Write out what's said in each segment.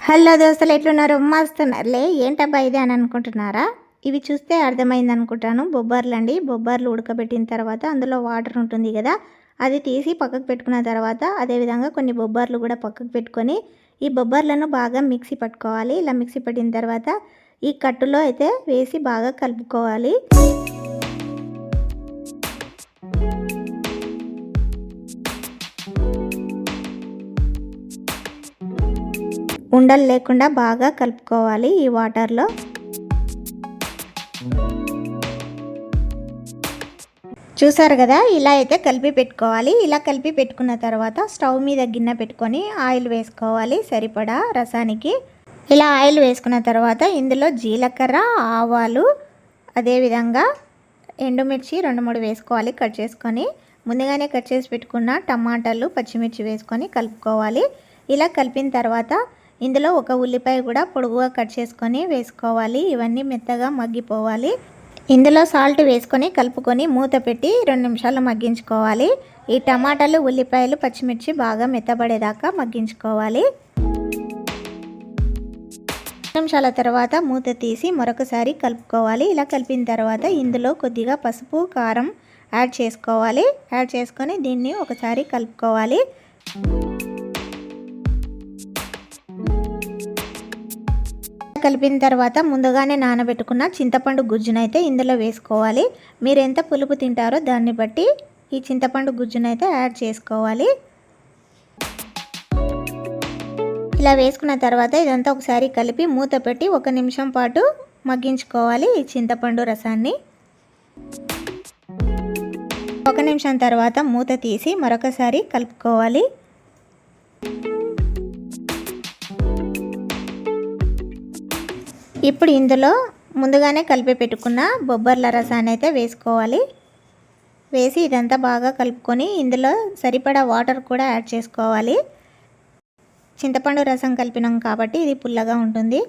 Hello దోస్తులు ఎట్లున్నారు? మస్తున్నారులే ఏంటబ్బా ఇది అని అనుకుంటున్నారా? ఇవి చూస్తే అర్థమైంది అనుకుంటాను. బొబ్బర్లు అండి. బొబ్బర్లు ఉడకబెట్టిన తర్వాత అందులో వాటర్ ఉంటుంది కదా అది తీసి పక్కకు పెట్టుకున్న తర్వాత అదేవిధంగా కొన్ని బొబ్బర్లు కూడా పక్కకు పెట్టుకొని ఈ బొబ్బర్లను బాగా మిక్సీ పట్టుకోవాలి. ఇలా మిక్సీ పట్టిన తర్వాత ఈ కట్టులో అయితే వేసి బాగా కలుపుకోవాలి. ఉండలు లేకుండా బాగా కలుపుకోవాలి ఈ వాటర్లో. చూసారు కదా ఇలా అయితే కలిపి పెట్టుకోవాలి. ఇలా కలిపి పెట్టుకున్న తర్వాత స్టవ్ మీద గిన్నె పెట్టుకొని ఆయిల్ వేసుకోవాలి సరిపడా రసానికి. ఇలా ఆయిల్ వేసుకున్న తర్వాత ఇందులో జీలకర్ర ఆవాలు అదేవిధంగా ఎండుమిర్చి రెండు మూడు వేసుకోవాలి కట్ చేసుకొని. ముందుగానే కట్ చేసి పెట్టుకున్న టమాటాలు పచ్చిమిర్చి వేసుకొని కలుపుకోవాలి. ఇలా కలిపిన తర్వాత ఇందులో ఒక ఉల్లిపాయ కూడా పొడుగుగా కట్ చేసుకొని వేసుకోవాలి. ఇవన్నీ మెత్తగా మగ్గిపోవాలి. ఇందులో సాల్ట్ వేసుకొని కలుపుకొని మూత పెట్టి రెండు నిమిషాలు మగ్గించుకోవాలి. ఈ టమాటాలు ఉల్లిపాయలు పచ్చిమిర్చి బాగా మెత్తబడేదాకా మగ్గించుకోవాలి. నిమిషాల తర్వాత మూత తీసి మరొకసారి కలుపుకోవాలి. ఇలా కలిపిన తర్వాత ఇందులో కొద్దిగా పసుపు కారం యాడ్ చేసుకోవాలి. యాడ్ చేసుకొని దీన్ని ఒకసారి కలుపుకోవాలి. కలిపిన తర్వాత ముందుగానే నానబెట్టుకున్న చింతపండు గుజ్జునైతే ఇందులో వేసుకోవాలి. మీరు ఎంత పులుపు తింటారో దాన్ని బట్టి ఈ చింతపండు గుజ్జునైతే యాడ్ చేసుకోవాలి. ఇలా వేసుకున్న తర్వాత ఇదంతా ఒకసారి కలిపి మూత పెట్టి ఒక నిమిషం పాటు మగ్గించుకోవాలి ఈ చింతపండు రసాన్ని. ఒక నిమిషం తర్వాత మూత తీసి మరొకసారి కలుపుకోవాలి. ఇప్పుడు ఇందులో ముందుగానే కలిపి పెట్టుకున్న బొబ్బర్ల రసాన్ని అయితే వేసుకోవాలి. వేసి ఇదంతా బాగా కలుపుకొని ఇందులో సరిపడా వాటర్ కూడా యాడ్ చేసుకోవాలి. చింతపండు రసం కలిపినాం కాబట్టి ఇది పుల్లగా ఉంటుంది.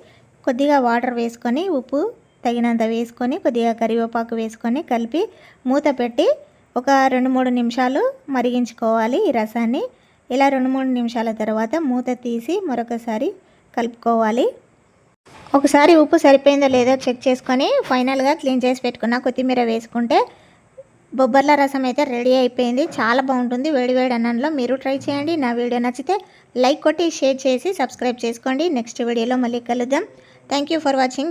కొద్దిగా వాటర్ వేసుకొని ఉప్పు తగినంత వేసుకొని కొద్దిగా కరివేపాకు వేసుకొని కలిపి మూత పెట్టి ఒక రెండు మూడు నిమిషాలు మరిగించుకోవాలి ఈ రసాన్ని. ఇలా రెండు మూడు నిమిషాల తర్వాత మూత తీసి మరొకసారి కలుపుకోవాలి. ఒకసారి ఉప్పు సరిపోయిందో లేదో చెక్ చేసుకొని ఫైనల్గా క్లీన్ చేసి పెట్టుకున్న కొత్తిమీర వేసుకుంటే బొబ్బర్ల రసం అయితే రెడీ అయిపోయింది. చాలా బాగుంటుంది. వేడి వేడి అన్నంలో మీరు ట్రై చేయండి. నా వీడియో నచ్చితే లైక్ కొట్టి షేర్ చేసి సబ్స్క్రైబ్ చేసుకోండి. నెక్స్ట్ వీడియోలో మళ్ళీ కలుద్దాం. Thank you for watching